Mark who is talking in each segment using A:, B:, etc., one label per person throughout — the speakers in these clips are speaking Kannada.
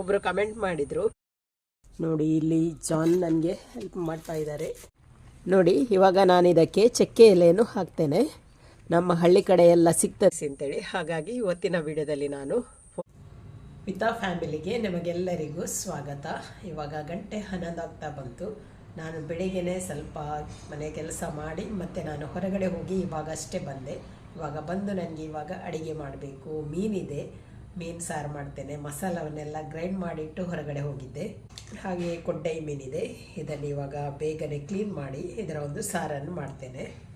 A: ಒಬ್ಬರು ಕಮೆಂಟ್ ಮಾಡಿದರು. ನೋಡಿ, ಇಲ್ಲಿ ಜಾನ್ ನನಗೆ ಹೆಲ್ಪ್ ಮಾಡ್ತಾ ಇದ್ದಾರೆ. ನೋಡಿ, ಇವಾಗ ನಾನು ಇದಕ್ಕೆ ಚಕ್ಕೆ ಎಲೆಯನ್ನು ಹಾಕ್ತೇನೆ. ನಮ್ಮ ಹಳ್ಳಿ ಕಡೆ ಎಲ್ಲ ಸಿಗ್ತದೆ ಅಂತೇಳಿ. ಹಾಗಾಗಿ ಇವತ್ತಿನ ವಿಡಿಯೋದಲ್ಲಿ ನಾನು ಪಿತಾ ಫ್ಯಾಮಿಲಿಗೆ ನಿಮಗೆಲ್ಲರಿಗೂ ಸ್ವಾಗತ. ಇವಾಗ ಗಂಟೆ ಹನ್ನೊಂದಾಗ್ತಾ ಬಂತು. ನಾನು ಬೆಳಿಗ್ಗೆನೆ ಸ್ವಲ್ಪ ಮನೆ ಕೆಲಸ ಮಾಡಿ, ಮತ್ತೆ ನಾನು ಹೊರಗಡೆ ಹೋಗಿ ಇವಾಗ ಅಷ್ಟೇ ಬಂದೆ. ಇವಾಗ ಬಂದು ನನಗೆ ಇವಾಗ ಅಡುಗೆ ಮಾಡಬೇಕು, ಮೀನಿದೆ. ಮೀನು ಸಾರು ಮಾಡ್ತೇನೆ. ಮಸಾಲವನ್ನೆಲ್ಲ ಗ್ರೈಂಡ್ ಮಾಡಿಟ್ಟು ಹೊರಗಡೆ ಹೋಗಿದ್ದೆ. ಹಾಗೆ ಕೊಡ್ಡೈ ಮೀನಿದೆ. ಇದನ್ನು ಇವಾಗ ಬೇಗನೆ ಕ್ಲೀನ್ ಮಾಡಿ ಇದರ ಒಂದು ಸಾರನ್ನು ಮಾಡ್ತೇನೆ.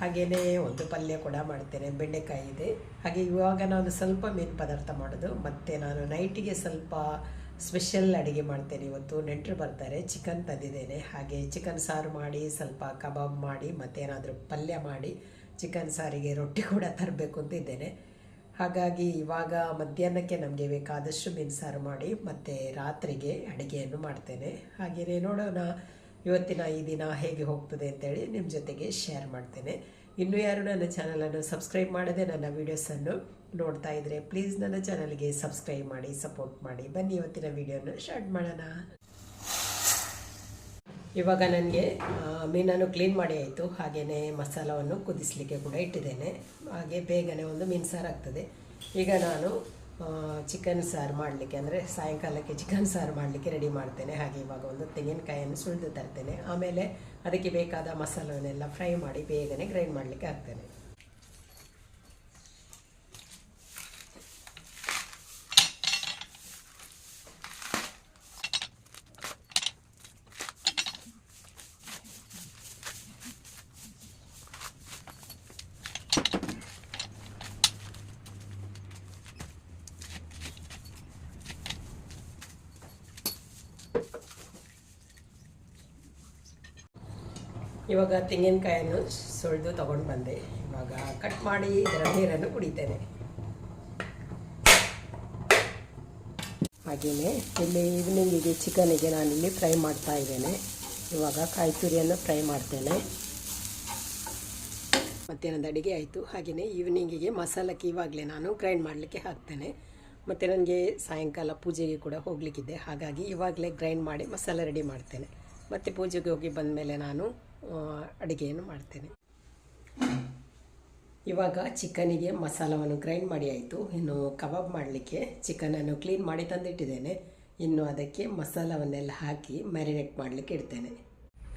A: ಹಾಗೆಯೇ ಒಂದು ಪಲ್ಯ ಕೂಡ ಮಾಡ್ತೇನೆ. ಬೆಂಡೆಕಾಯಿ ಇದೆ. ಹಾಗೆ ಇವಾಗ ನಾನು ಸ್ವಲ್ಪ ಮೀನು ಪದಾರ್ಥ ಮಾಡೋದು. ಮತ್ತು ನಾನು ನೈಟಿಗೆ ಸ್ವಲ್ಪ ಸ್ಪೆಷಲ್ ಅಡುಗೆ ಮಾಡ್ತೇನೆ ಇವತ್ತು. ನೆಂಟರು ಬರ್ತಾರೆ. ಚಿಕನ್ ತಂದಿದ್ದೇನೆ. ಹಾಗೆ ಚಿಕನ್ ಸಾರು ಮಾಡಿ, ಸ್ವಲ್ಪ ಕಬಾಬ್ ಮಾಡಿ, ಮತ್ತೇನಾದರೂ ಪಲ್ಯ ಮಾಡಿ ಚಿಕನ್ ಸಾರಿಗೆ ರೊಟ್ಟಿ ಕೂಡ ತರಬೇಕು ಅಂತ ಇದ್ದೇನೆ. ಹಾಗಾಗಿ ಇವಾಗ ಮಧ್ಯಾಹ್ನಕ್ಕೆ ನಮಗೆ ಬೇಕಾದಷ್ಟು ಮೀನು ಸಾರು ಮಾಡಿ ಮತ್ತು ರಾತ್ರಿಗೆ ಅಡುಗೆಯನ್ನು ಮಾಡ್ತೇನೆ. ಹಾಗೆಯೇ ನೋಡೋಣ ಇವತ್ತಿನ ಈ ದಿನ ಹೇಗೆ ಹೋಗ್ತದೆ ಅಂತೇಳಿ ನಿಮ್ಮ ಜೊತೆಗೆ ಶೇರ್ ಮಾಡ್ತೇನೆ. ಇನ್ನೂ ಯಾರು ನನ್ನ ಚಾನಲನ್ನು ಸಬ್ಸ್ಕ್ರೈಬ್ ಮಾಡದೆ ನನ್ನ ವೀಡಿಯೋಸನ್ನು ನೋಡ್ತಾ ಇದ್ದರೆ ಪ್ಲೀಸ್ ನನ್ನ ಚಾನಲ್ಗೆ ಸಬ್ಸ್ಕ್ರೈಬ್ ಮಾಡಿ ಸಪೋರ್ಟ್ ಮಾಡಿ. ಬನ್ನಿ ಇವತ್ತಿನ ವೀಡಿಯೋನ ಸ್ಟಾರ್ಟ್ ಮಾಡೋಣ. ಇವಾಗ ನನಗೆ ಮೀನನ್ನು ಕ್ಲೀನ್ ಮಾಡಿ ಆಯಿತು. ಹಾಗೆಯೇ ಮಸಾಲವನ್ನು ಕುದಿಸಲಿಕ್ಕೆ ಕೂಡ ಇಟ್ಟಿದ್ದೇನೆ. ಹಾಗೆ ಬೇಗನೆ ಒಂದು ಮೀನು ಸಾರು ಆಗ್ತದೆ ಈಗ ನಾನು ಚಿಕನ್ ಸಾರು ಮಾಡಲಿಕ್ಕೆ ಅಂದರೆ ಸಾಯಂಕಾಲಕ್ಕೆ ಚಿಕನ್ ಸಾರು ಮಾಡಲಿಕ್ಕೆ ರೆಡಿ ಮಾಡ್ತೇನೆ. ಹಾಗೆ ಇವಾಗ ಒಂದು ತೆಂಗಿನಕಾಯಿಯನ್ನು ಸುಳಿದು ತರ್ತೇನೆ. ಆಮೇಲೆ ಅದಕ್ಕೆ ಬೇಕಾದ ಮಸಾಲವನ್ನೆಲ್ಲ ಫ್ರೈ ಮಾಡಿ ಬೇಗನೆ ಗ್ರೈಂಡ್ ಮಾಡಲಿಕ್ಕೆ ಹಾಕ್ತೇನೆ. ಇವಾಗ ತೆಂಗಿನಕಾಯನ್ನು ಸುಳಿದು ತೊಗೊಂಡು ಬಂದೆ. ಇವಾಗ ಕಟ್ ಮಾಡಿ ಇದರ ನೀರನ್ನು ಕುಡಿತೇನೆ. ಹಾಗೆಯೇ ಇಲ್ಲಿ ಈವ್ನಿಂಗಿಗೆ ಚಿಕನಿಗೆ ನಾನಿಲ್ಲಿ ಫ್ರೈ ಮಾಡ್ತಾ ಇದ್ದೇನೆ. ಇವಾಗ ಕಾಯಿ ತುರಿಯನ್ನು ಫ್ರೈ ಮಾಡ್ತೇನೆ. ಮಧ್ಯಾಹ್ನದ ಅಡುಗೆ ಆಯಿತು. ಹಾಗೆಯೇ ಈವ್ನಿಂಗಿಗೆ ಮಸಾಲಕ್ಕೆ ಇವಾಗಲೇ ನಾನು ಗ್ರೈಂಡ್ ಮಾಡಲಿಕ್ಕೆ ಹಾಕ್ತೇನೆ. ಮತ್ತು ನನಗೆ ಸಾಯಂಕಾಲ ಪೂಜೆಗೆ ಕೂಡ ಹೋಗಲಿಕ್ಕಿದೆ. ಹಾಗಾಗಿ ಇವಾಗಲೇ ಗ್ರೈಂಡ್ ಮಾಡಿ ಮಸಾಲ ರೆಡಿ ಮಾಡ್ತೇನೆ. ಮತ್ತು ಪೂಜೆಗೆ ಹೋಗಿ ಬಂದ ಮೇಲೆ ನಾನು ಅಡುಗೆಯನ್ನು ಮಾಡ್ತೇನೆ. ಇವಾಗ ಚಿಕನಿಗೆ ಮಸಾಲವನ್ನು ಗ್ರೈಂಡ್ ಮಾಡಿ ಆಯಿತು. ಇನ್ನು ಕಬಾಬ್ ಮಾಡಲಿಕ್ಕೆ ಚಿಕನನ್ನು ಕ್ಲೀನ್ ಮಾಡಿ ತಂದಿಟ್ಟಿದ್ದೇನೆ. ಇನ್ನು ಅದಕ್ಕೆ ಮಸಾಲವನ್ನೆಲ್ಲ ಹಾಕಿ ಮ್ಯಾರಿನೇಟ್ ಮಾಡಲಿಕ್ಕೆ ಇಡ್ತೇನೆ.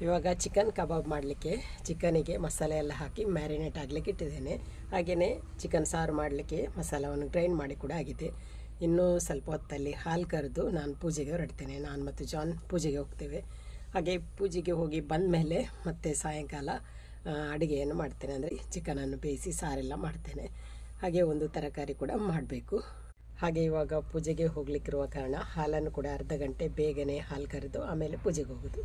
A: ಇವಾಗ ಚಿಕನ್ ಕಬಾಬ್ ಮಾಡಲಿಕ್ಕೆ ಚಿಕನಿಗೆ ಮಸಾಲೆ ಎಲ್ಲ ಹಾಕಿ ಮ್ಯಾರಿನೇಟ್ ಆಗಲಿಕ್ಕೆ ಇಟ್ಟಿದ್ದೇನೆ. ಹಾಗೆಯೇ ಚಿಕನ್ ಸಾರು ಮಾಡಲಿಕ್ಕೆ ಮಸಾಲವನ್ನು ಗ್ರೈಂಡ್ ಮಾಡಿ ಕೂಡ ಆಗಿದೆ. ಇನ್ನೂ ಸ್ವಲ್ಪ ಹೊತ್ತಲ್ಲಿ ಹಾಲು ಕರೆದು ನಾನು ಪೂಜೆಗೆ ಹೊರಡ್ತೇನೆ. ನಾನು ಮತ್ತು ಜಾನ್ ಪೂಜೆಗೆ ಹೋಗ್ತೇವೆ. ಹಾಗೆ ಪೂಜೆಗೆ ಹೋಗಿ ಬಂದ ಮೇಲೆ ಮತ್ತೆ ಸಾಯಂಕಾಲ ಅಡುಗೆಯನ್ನು ಮಾಡ್ತೇನೆ. ಅಂದರೆ ಚಿಕನನ್ನು ಬೇಯಿಸಿ ಸಾರೆಲ್ಲ ಮಾಡ್ತೇನೆ. ಹಾಗೆ ಒಂದು ತರಕಾರಿ ಕೂಡ ಮಾಡಬೇಕು. ಹಾಗೆ ಇವಾಗ ಪೂಜೆಗೆ ಹೋಗ್ಲಿಕ್ಕಿರುವ ಕಾರಣ ಹಾಲನ್ನು ಕೂಡ ಅರ್ಧ ಗಂಟೆ ಬೇಗನೆ ಹಾಲು ಕರೆದು ಆಮೇಲೆ ಪೂಜೆಗೆ ಹೋಗೋದು.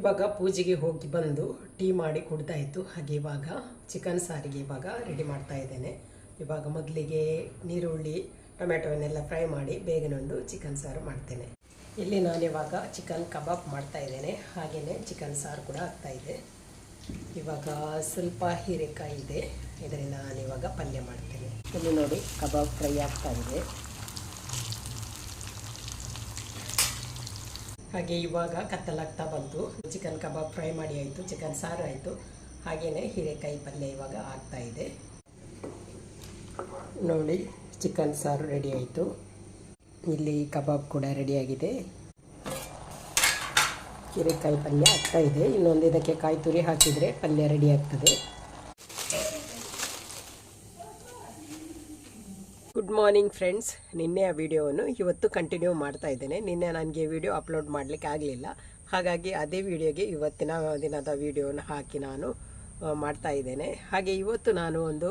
A: ಇವಾಗ ಪೂಜೆಗೆ ಹೋಗಿ ಬಂದು ಟೀ ಮಾಡಿ ಕುಡ್ದಾಯಿತು ಹಾಗೆ ಇವಾಗ ಚಿಕನ್ ಸಾರಿಗೆ ಇವಾಗ ರೆಡಿ ಮಾಡ್ತಾ ಇದ್ದೇನೆ. ಇವಾಗ ಮೊದಲಿಗೆ ನೀರುಳ್ಳಿ ಟೊಮೆಟೊವನ್ನೆಲ್ಲ ಫ್ರೈ ಮಾಡಿ ಬೇಗನೆ ಒಂದು ಚಿಕನ್ ಸಾರು ಮಾಡ್ತೇನೆ. ಇಲ್ಲಿ ನಾನಿವಾಗ ಚಿಕನ್ ಕಬಾಬ್ ಮಾಡ್ತಾ ಇದ್ದೇನೆ. ಹಾಗೆಯೇ ಚಿಕನ್ ಸಾರು ಕೂಡ ಆಗ್ತಾ ಇದೆ. ಇವಾಗ ಸ್ವಲ್ಪ ಹೀರೆಕಾಯಿ ಇದೆ. ಇದರಿಂದ ನಾನಿವಾಗ ಪಲ್ಯ ಮಾಡ್ತೇನೆ. ಇಲ್ಲಿ ನೋಡಿ ಕಬಾಬ್ ಫ್ರೈ ಆಗ್ತಾ ಇದೆ. ಹಾಗೆ ಇವಾಗ ಕತ್ತಲಾಗ್ತಾ ಬಂತು. ಚಿಕನ್ ಕಬಾಬ್ ಫ್ರೈ ಮಾಡಿ ಆಯಿತು, ಚಿಕನ್ ಸಾರು ಆಯಿತು. ಹಾಗೆಯೇ ಹೀರೆಕಾಯಿ ಪಲ್ಯ ಇವಾಗ ಆಗ್ತಾ ಇದೆ. ನೋಡಿ ಚಿಕನ್ ಸಾರು ರೆಡಿ ಆಯಿತು. ಇಲ್ಲಿ ಕಬಾಬ್ ಕೂಡ ರೆಡಿಯಾಗಿದೆ ಹೀರೆಕಾಯಿ ಪಲ್ಯ ಆಗ್ತಾ ಇದೆ. ಇನ್ನೊಂದು ಇದಕ್ಕೆ ಕಾಯಿ ತುರಿ ಹಾಕಿದರೆ ಪಲ್ಯ ರೆಡಿ ಆಗ್ತದೆ. ಗುಡ್ ಮಾರ್ನಿಂಗ್ ಫ್ರೆಂಡ್ಸ್ ನಿನ್ನೆಯ ವಿಡಿಯೋವನ್ನು ಇವತ್ತು ಕಂಟಿನ್ಯೂ ಮಾಡ್ತಾ ಇದ್ದೇನೆ. ನಿನ್ನೆ ನನಗೆ ವಿಡಿಯೋ ಅಪ್ಲೋಡ್ ಮಾಡಲಿಕ್ಕೆ ಆಗಲಿಲ್ಲ. ಹಾಗಾಗಿ ಅದೇ ವಿಡಿಯೋಗೆ ಇವತ್ತಿನ ದಿನದ ವಿಡಿಯೋನ ಹಾಕಿ ನಾನು ಮಾಡ್ತಾ ಇದ್ದೇನೆ. ಹಾಗೆ ಇವತ್ತು ನಾನು ಒಂದು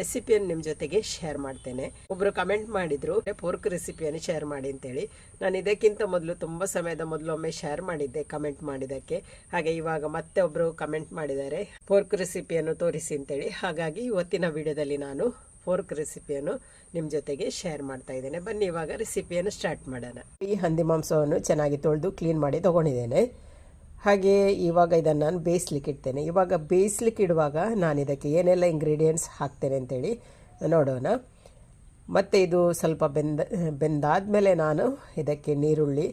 A: ರೆಸಿಪಿಯನ್ನು ನಿಮ್ಮ ಜೊತೆಗೆ ಶೇರ್ ಮಾಡ್ತೇನೆ. ಒಬ್ಬರು ಕಮೆಂಟ್ ಮಾಡಿದ್ರು ಪೋರ್ಕ್ ರೆಸಿಪಿಯನ್ನು ಶೇರ್ ಮಾಡಿ ಅಂತೇಳಿ. ನಾನು ಇದಕ್ಕಿಂತ ಮೊದಲು ತುಂಬ ಸಮಯದ ಮೊದಲು ಒಮ್ಮೆ ಶೇರ್ ಮಾಡಿದ್ದೆ ಕಮೆಂಟ್ ಮಾಡಿದ್ದಕ್ಕೆ. ಹಾಗೆ ಇವಾಗ ಮತ್ತೆ ಒಬ್ಬರು ಕಮೆಂಟ್ ಮಾಡಿದ್ದಾರೆ ಪೋರ್ಕ್ ರೆಸಿಪಿಯನ್ನು ತೋರಿಸಿ ಅಂತೇಳಿ. ಹಾಗಾಗಿ ಇವತ್ತಿನ ವಿಡಿಯೋದಲ್ಲಿ ನಾನು ಫೋರ್ಕ್ ರೆಸಿಪಿಯನ್ನು ನಿಮ್ಮ ಜೊತೆಗೆ ಶೇರ್ ಮಾಡ್ತಾ ಇದ್ದೇನೆ. ಬನ್ನಿ, ಇವಾಗ ರೆಸಿಪಿಯನ್ನು ಸ್ಟಾರ್ಟ್ ಮಾಡೋಣ. ಈ ಹಂದಿ ಮಾಂಸವನ್ನು ಚೆನ್ನಾಗಿ ತೊಳೆದು ಕ್ಲೀನ್ ಮಾಡಿ ತೊಗೊಂಡಿದ್ದೇನೆ. ಹಾಗೆ ಇವಾಗ ಇದನ್ನು ನಾನು ಬೇಯಿಸ್ಲಿಕ್ಕೆ ಇಡ್ತೇನೆ. ಇವಾಗ ಬೇಯಿಸ್ಲಿಕ್ಕೆ ಇಡುವಾಗ ನಾನು ಇದಕ್ಕೆ ಏನೆಲ್ಲ ಇಂಗ್ರೀಡಿಯೆಂಟ್ಸ್ ಹಾಕ್ತೇನೆ ಅಂತೇಳಿ ನೋಡೋಣ. ಮತ್ತು ಇದು ಸ್ವಲ್ಪ ಬೆಂದ, ಬೆಂದಾದಮೇಲೆ ನಾನು ಇದಕ್ಕೆ ನೀರುಳ್ಳಿ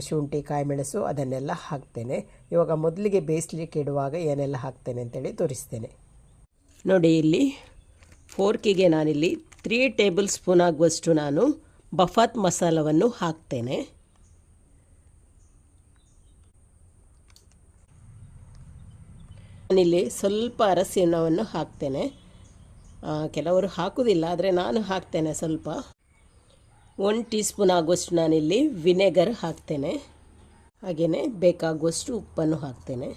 A: ಶುಂಠಿ, ಕಾಯಿಮೆಣಸು ಅದನ್ನೆಲ್ಲ ಹಾಕ್ತೇನೆ. ಇವಾಗ ಮೊದಲಿಗೆ ಬೇಯಿಸ್ಲಿಕ್ಕೆ ಇಡುವಾಗ ಏನೆಲ್ಲ ಹಾಕ್ತೇನೆ ಅಂತೇಳಿ ತೋರಿಸ್ತೇನೆ. ನೋಡಿ ಇಲ್ಲಿ ಫೋರ್ಕಿಗೆ ನಾನಿಲ್ಲಿ ತ್ರೀ ಟೇಬಲ್ ಸ್ಪೂನ್ ಆಗುವಷ್ಟು ನಾನು ಬಫಾತ್ ಮಸಾಲವನ್ನು ಹಾಕ್ತೇನೆ. ನಾನಿಲ್ಲಿ ಸ್ವಲ್ಪ ಅರಸಿನವನ್ನು ಹಾಕ್ತೇನೆ. ಕೆಲವರು ಹಾಕುವುದಿಲ್ಲ, ಆದರೆ ನಾನು ಹಾಕ್ತೇನೆ ಸ್ವಲ್ಪ. ಒನ್ ಟೀ ಸ್ಪೂನ್ ಆಗುವಷ್ಟು ನಾನಿಲ್ಲಿ ವಿನೆಗರ್ ಹಾಕ್ತೇನೆ. ಹಾಗೆಯೇ ಬೇಕಾಗುವಷ್ಟು ಉಪ್ಪನ್ನು ಹಾಕ್ತೇನೆ.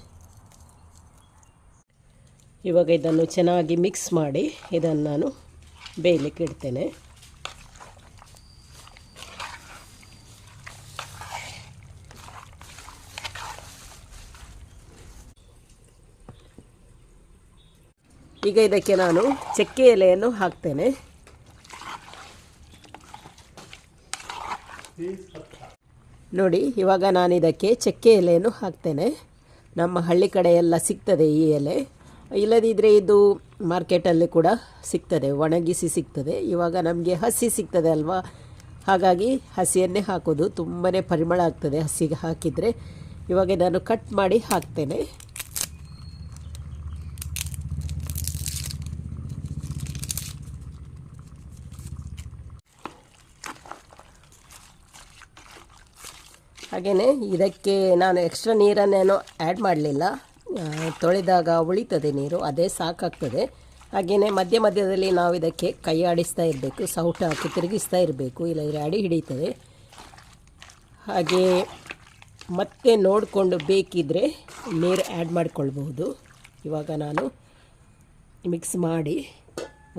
A: ಇವಾಗ ಇದನ್ನು ಚೆನ್ನಾಗಿ ಮಿಕ್ಸ್ ಮಾಡಿ ಇದನ್ನು ನಾನು ಬೇಯಲಿಕ್ಕೆ ಇಡ್ತೇನೆ. ಈಗ ಇದಕ್ಕೆ ನಾನು ಚಕ್ಕೆ ಎಲೆಯನ್ನು ಹಾಕ್ತೇನೆ. ನೋಡಿ, ಇವಾಗ ನಾನು ಇದಕ್ಕೆ ಚಕ್ಕೆ ಎಲೆಯನ್ನು ಹಾಕ್ತೇನೆ. ನಮ್ಮ ಹಳ್ಳಿ ಕಡೆ ಎಲ್ಲ ಸಿಗ್ತದೆ ಈ ಎಲೆ. ಇಲ್ಲದಿದ್ದರೆ ಇದು ಮಾರ್ಕೆಟಲ್ಲಿ ಕೂಡ ಸಿಗ್ತದೆ, ಒಣಗಿಸಿ ಸಿಗ್ತದೆ. ಇವಾಗ ನಮಗೆ ಹಸಿ ಸಿಗ್ತದೆ ಅಲ್ವಾ? ಹಾಗಾಗಿ ಹಸಿಯನ್ನೇ ಹಾಕೋದು ತುಂಬಾ ಪರಿಮಳ ಆಗ್ತದೆ ಹಸಿಗೆ ಹಾಕಿದರೆ. ಇವಾಗ ನಾನು ಕಟ್ ಮಾಡಿ ಹಾಕ್ತೇನೆ. ಹಾಗೆಯೇ ಇದಕ್ಕೆ ನಾನು ಎಕ್ಸ್ಟ್ರಾ ನೀರನ್ನೇನು ಆ್ಯಡ್ ಮಾಡಲಿಲ್ಲ. ತೊಳೆದಾಗ ಉಳಿತದೆ ನೀರು, ಅದೇ ಸಾಕಾಗ್ತದೆ. ಹಾಗೆಯೇ ಮಧ್ಯ ಮಧ್ಯದಲ್ಲಿ ನಾವು ಇದಕ್ಕೆ ಕೈ ಆಡಿಸ್ತಾ ಇರಬೇಕು, ಸೌಟ ಹಾಕಿ ತಿರುಗಿಸ್ತಾ ಇರಬೇಕು, ಇಲ್ಲದ್ರೆ ಅಡಿ ಹಿಡಿತದೆ. ಹಾಗೆ ಮತ್ತೆ ನೋಡಿಕೊಂಡು ಬೇಕಿದ್ದರೆ ನೀರು ಆ್ಯಡ್ ಮಾಡಿಕೊಳ್ಬಹುದು. ಇವಾಗ ನಾನು ಮಿಕ್ಸ್ ಮಾಡಿ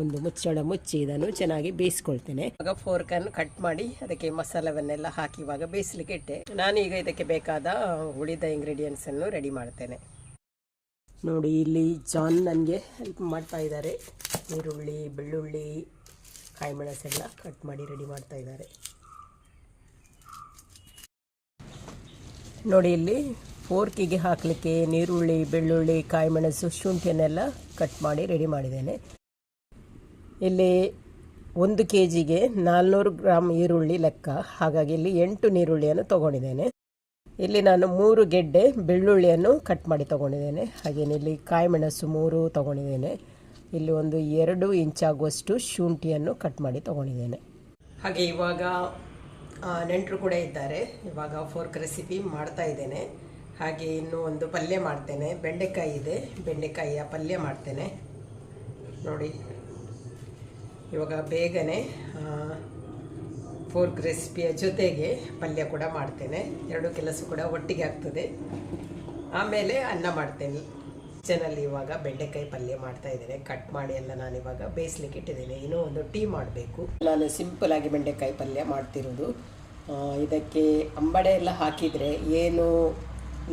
A: ಒಂದು ಮುಚ್ಚಳ ಮುಚ್ಚಿ ಇದನ್ನು ಚೆನ್ನಾಗಿ ಬೇಯಿಸ್ಕೊಳ್ತೇನೆ. ಇವಾಗ ಫೋರ್ಕನ್ನು ಕಟ್ ಮಾಡಿ ಅದಕ್ಕೆ ಮಸಾಲವನ್ನೆಲ್ಲ ಹಾಕಿ ಇವಾಗ ಬೇಯಿಸ್ಲಿಕ್ಕೆ ಇಟ್ಟೆ. ನಾನೀಗ ಇದಕ್ಕೆ ಬೇಕಾದ ಉಳಿದ ಇಂಗ್ರೀಡಿಯೆಂಟ್ಸ್ ಅನ್ನು ರೆಡಿ ಮಾಡ್ತೇನೆ. ನೋಡಿ, ಇಲ್ಲಿ ಜಾನ್ ನನಗೆ ಹೆಲ್ಪ್ ಮಾಡ್ತಾ ಇದ್ದಾರೆ. ಈರುಳ್ಳಿ, ಬೆಳ್ಳುಳ್ಳಿ ಕಾಯಿಮೆಣಸೆಲ್ಲ ಕಟ್ ಮಾಡಿ ರೆಡಿ ಮಾಡ್ತಾ ಇದ್ದಾರೆ. ನೋಡಿ, ಇಲ್ಲಿ ಫೋರ್ಕಿಗೆ ಹಾಕಲಿಕ್ಕೆ ನೀರುಳ್ಳಿ, ಬೆಳ್ಳುಳ್ಳಿ, ಕಾಯಿಮೆಣಸು ಶುಂಠಿಯನ್ನೆಲ್ಲ ಕಟ್ ಮಾಡಿ ರೆಡಿ ಮಾಡಿದ್ದೇನೆ. ಇಲ್ಲಿ ಒಂದು ಕೆ ಜಿಗೆ ನಾಲ್ನೂರು ಗ್ರಾಮ್ ಈರುಳ್ಳಿ ಲೆಕ್ಕ. ಹಾಗಾಗಿ ಇಲ್ಲಿ ಎಂಟು ನೀರುಳ್ಳಿಯನ್ನು ತಗೊಂಡಿದ್ದೇನೆ. ಇಲ್ಲಿ ನಾನು ಮೂರು ಗೆಡ್ಡೆ ಬೆಳ್ಳುಳ್ಳಿಯನ್ನು ಕಟ್ ಮಾಡಿ ತಗೊಂಡಿದ್ದೇನೆ. ಹಾಗೇನೆ ಇಲ್ಲಿ ಕಾಯಿಮೆಣಸು ಮೂರು ತಗೊಂಡಿದ್ದೇನೆ. ಇಲ್ಲಿ ಒಂದು ಎರಡು ಇಂಚಾಗುವಷ್ಟು ಶುಂಠಿಯನ್ನು ಕಟ್ ಮಾಡಿ ತಗೊಂಡಿದ್ದೇನೆ. ಹಾಗೆ ಇವಾಗ ನೆಂಟರು ಕೂಡ ಇದ್ದಾರೆ. ಇವಾಗ ಫೋರ್ಕ್ ರೆಸಿಪಿ ಮಾಡ್ತಾ ಇದ್ದೇನೆ. ಹಾಗೆ ಇನ್ನೂ ಒಂದು ಪಲ್ಯ ಮಾಡ್ತೇನೆ. ಬೆಂಡೆಕಾಯಿ ಇದೆ. ಬೆಂಡೆಕಾಯಿಯ ಪಲ್ಯ ಮಾಡ್ತೇನೆ. ನೋಡಿ. ಇವಾಗ ಬೇಗನೆ ಫೋರ್ಕ್ ರೆಸಿಪಿಯ ಜೊತೆಗೆ ಪಲ್ಯ ಕೂಡ ಮಾಡ್ತೇನೆ. ಎರಡು ಕೆಲಸ ಕೂಡ ಒಟ್ಟಿಗೆ ಆಗ್ತದೆ. ಆಮೇಲೆ ಅನ್ನ ಮಾಡ್ತೇನೆ. ಕಿಚನಲ್ಲಿ ಇವಾಗ ಬೆಂಡೆಕಾಯಿ ಪಲ್ಯ ಮಾಡ್ತಾ ಇದ್ದೇನೆ. ಕಟ್ ಮಾಡಿ ಎಲ್ಲ ನಾನು ಇವಾಗ ಬೇಯಿಸ್ಲಿಕ್ಕೆ ಇಟ್ಟಿದ್ದೇನೆ. ಇನ್ನೂ ಒಂದು ಟೀ ಮಾಡಬೇಕು. ನಾನು ಸಿಂಪಲ್ ಆಗಿ ಬೆಂಡೆಕಾಯಿ ಪಲ್ಯ ಮಾಡ್ತಿರೋದು. ಇದಕ್ಕೆ ಅಂಬಡೆ ಎಲ್ಲ ಹಾಕಿದರೆ ಏನು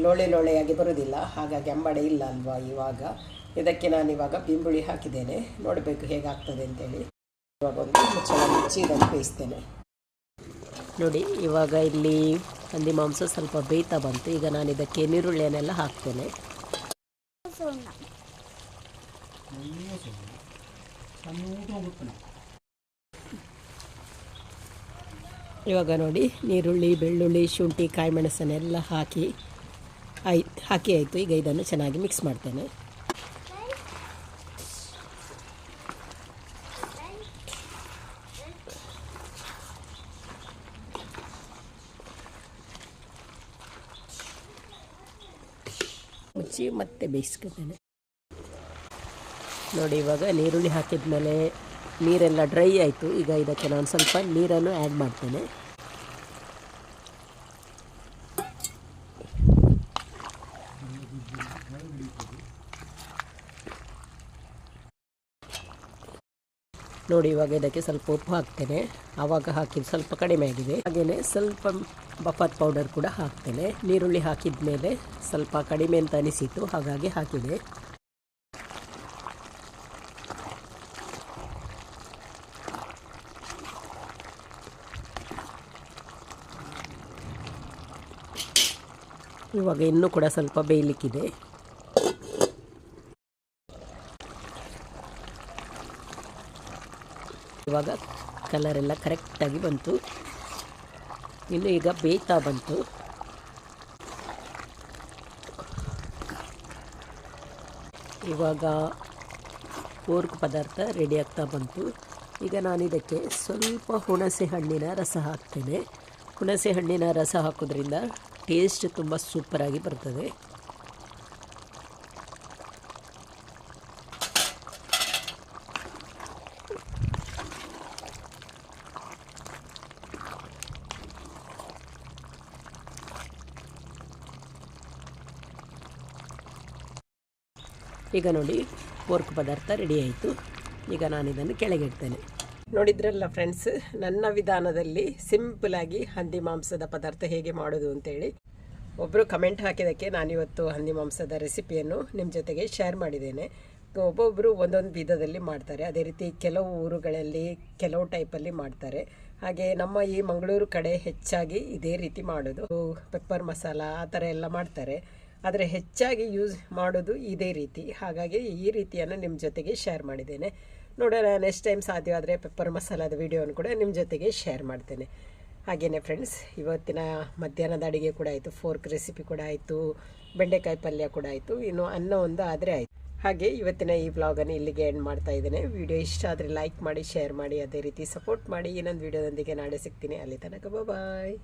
A: ಲೋಳೆ ಲೋಳೆಯಾಗಿ ಬರೋದಿಲ್ಲ. ಹಾಗಾಗಿ ಅಂಬಡೆ ಇಲ್ಲ ಅಲ್ವಾ ಇವಾಗ. ಇದಕ್ಕೆ ನಾನು ಇವಾಗ ಬಿಂಬುಳಿ ಹಾಕಿದ್ದೇನೆ. ನೋಡಬೇಕು ಹೇಗಾಗ್ತದೆ ಅಂತೇಳಿ. ಬೇಯಿಸ್ತೇನೆ ನೋಡಿ, ಇವಾಗ ಇಲ್ಲಿ ಹಂದಿ ಮಾಂಸ ಸ್ವಲ್ಪ ಬೇಯ್ತಾ ಬಂತು. ಈಗ ನಾನು ಇದಕ್ಕೆ ನೀರುಳ್ಳಿಯನ್ನೆಲ್ಲ ಹಾಕ್ತೇನೆ. ಇವಾಗ ನೋಡಿ ನೀರುಳ್ಳಿ ಬೆಳ್ಳುಳ್ಳಿ, ಶುಂಠಿ, ಕಾಯಿಮೆಣಸನ್ನೆಲ್ಲ ಹಾಕಿ ಆಯ್ತು ಹಾಕಿ ಆಯಿತು. ಈಗ ಇದನ್ನು ಚೆನ್ನಾಗಿ ಮಿಕ್ಸ್ ಮಾಡ್ತೇನೆ. ಮುಚ್ಚಿ ಮತ್ತೆ ಬೇಯಿಸ್ಕೊತೇನೆ. ನೋಡಿ, ಇವಾಗ ನೀರುಳ್ಳಿ ಹಾಕಿದ ಮೇಲೆ ನೀರೆಲ್ಲ ಡ್ರೈ ಆಯಿತು. ಈಗ ಇದಕ್ಕೆ ನಾನು ಸ್ವಲ್ಪ ನೀರನ್ನು ಆ್ಯಡ್ ಮಾಡ್ತೇನೆ. ನೋಡಿ, ಇವಾಗ ಇದಕ್ಕೆ ಸ್ವಲ್ಪ ಉಪ್ಪು ಹಾಕ್ತೇನೆ. ಆವಾಗ ಹಾಕಿದ್ದು ಸ್ವಲ್ಪ ಕಡಿಮೆ ಆಗಿದೆ. ಹಾಗೆಯೇ ಸ್ವಲ್ಪ ಬಫತ್ ಪೌಡರ್ ಕೂಡ ಹಾಕ್ತೇನೆ. ನೀರುಳ್ಳಿ ಹಾಕಿದ ಮೇಲೆ ಸ್ವಲ್ಪ ಕಡಿಮೆ ಅಂತ ಅನಿಸಿತು ಹಾಗಾಗಿ ಹಾಕಿದೆ. ಇವಾಗ ಇನ್ನೂ ಕೂಡ ಸ್ವಲ್ಪ ಬೇಯಲಿಕ್ಕಿದೆ. ಇವಾಗ ಕಲರ್ ಎಲ್ಲ ಕರೆಕ್ಟಾಗಿ ಬಂತು. ಇನ್ನು ಈಗ ಬೇಯ್ತಾ ಬಂತು. ಇವಾಗ ಪೋರ್ಕ್ ಪದಾರ್ಥ ರೆಡಿ ಆಗ್ತಾ ಬಂತು. ಈಗ ನಾನು ಇದಕ್ಕೆ ಸ್ವಲ್ಪ ಹುಣಸೆ ಹಣ್ಣಿನ ರಸ ಹಾಕ್ತೇನೆ. ಹುಣಸೆ ಹಣ್ಣಿನ ರಸ ಹಾಕೋದ್ರಿಂದ ಟೇಸ್ಟ್ ತುಂಬ ಸೂಪರಾಗಿ ಬರ್ತದೆ. ಈಗ ನೋಡಿ ಪೋರ್ಕ್ ಪದಾರ್ಥ ರೆಡಿ ಆಯಿತು. ಈಗ ನಾನು ಇದನ್ನು ಕೆಳಗೆ ಇಡ್ತೇನೆ. ನೋಡಿದ್ರಲ್ಲ ಫ್ರೆಂಡ್ಸ್ ನನ್ನ ವಿಧಾನದಲ್ಲಿ ಸಿಂಪಲಾಗಿ ಹಂದಿ ಮಾಂಸದ ಪದಾರ್ಥ ಹೇಗೆ ಮಾಡೋದು ಅಂತೇಳಿ. ಒಬ್ಬರು ಕಮೆಂಟ್ ಹಾಕಿದ್ದಕ್ಕೆ ನಾನಿವತ್ತು ಹಂದಿ ಮಾಂಸದ ರೆಸಿಪಿಯನ್ನು ನಿಮ್ಮ ಜೊತೆಗೆ ಶೇರ್ ಮಾಡಿದ್ದೇನೆ. ಒಬ್ಬೊಬ್ಬರು ಒಂದೊಂದು ವಿಧದಲ್ಲಿ ಮಾಡ್ತಾರೆ. ಅದೇ ರೀತಿ ಕೆಲವು ಊರುಗಳಲ್ಲಿ ಕೆಲವು ಟೈಪಲ್ಲಿ ಮಾಡ್ತಾರೆ. ಹಾಗೆ ನಮ್ಮ ಈ ಮಂಗಳೂರು ಕಡೆ ಹೆಚ್ಚಾಗಿ ಇದೇ ರೀತಿ ಮಾಡೋದು. ಪೆಪ್ಪರ್ ಮಸಾಲ ಆ ಥರ ಎಲ್ಲ ಮಾಡ್ತಾರೆ. ಆದರೆ ಹೆಚ್ಚಾಗಿ ಯೂಸ್ ಮಾಡೋದು ಇದೇ ರೀತಿ. ಹಾಗಾಗಿ ಈ ರೀತಿಯನ್ನು ನಿಮ್ಮ ಜೊತೆಗೆ ಶೇರ್ ಮಾಡಿದ್ದೇನೆ. ನೋಡೋಣ ನೆಕ್ಸ್ಟ್ ಟೈಮ್ ಸಾಧ್ಯವಾದರೆ ಪೆಪ್ಪರ್ ಮಸಾಲದ ವೀಡಿಯೋನ ಕೂಡ ನಿಮ್ಮ ಜೊತೆಗೆ ಶೇರ್ ಮಾಡ್ತೇನೆ. ಹಾಗೆಯೇ ಫ್ರೆಂಡ್ಸ್ ಇವತ್ತಿನ ಮಧ್ಯಾಹ್ನದ ಅಡುಗೆ ಕೂಡ ಆಯಿತು ಫೋರ್ಕ್ ರೆಸಿಪಿ ಕೂಡ ಆಯಿತು, ಬೆಂಡೆಕಾಯಿ ಪಲ್ಯ ಕೂಡ ಆಯಿತು, ಇನ್ನು ಅನ್ನ ಒಂದು ಆದರೆ ಆಯಿತು. ಹಾಗೆ ಇವತ್ತಿನ ಈ ಬ್ಲಾಗನ್ನು ಇಲ್ಲಿಗೆ ಎಂಡ್ ಮಾಡ್ತಾ ಇದ್ದೇನೆ. ವಿಡಿಯೋ ಇಷ್ಟ ಆದರೆ ಲೈಕ್ ಮಾಡಿ ಶೇರ್ ಮಾಡಿ, ಅದೇ ರೀತಿ ಸಪೋರ್ಟ್ ಮಾಡಿ. ಇನ್ನೊಂದು ವೀಡಿಯೋದೊಂದಿಗೆ ನಾಳೆ ಸಿಗ್ತೀನಿ. ಅಲ್ಲಿ ತನಕ ಬಾಯ್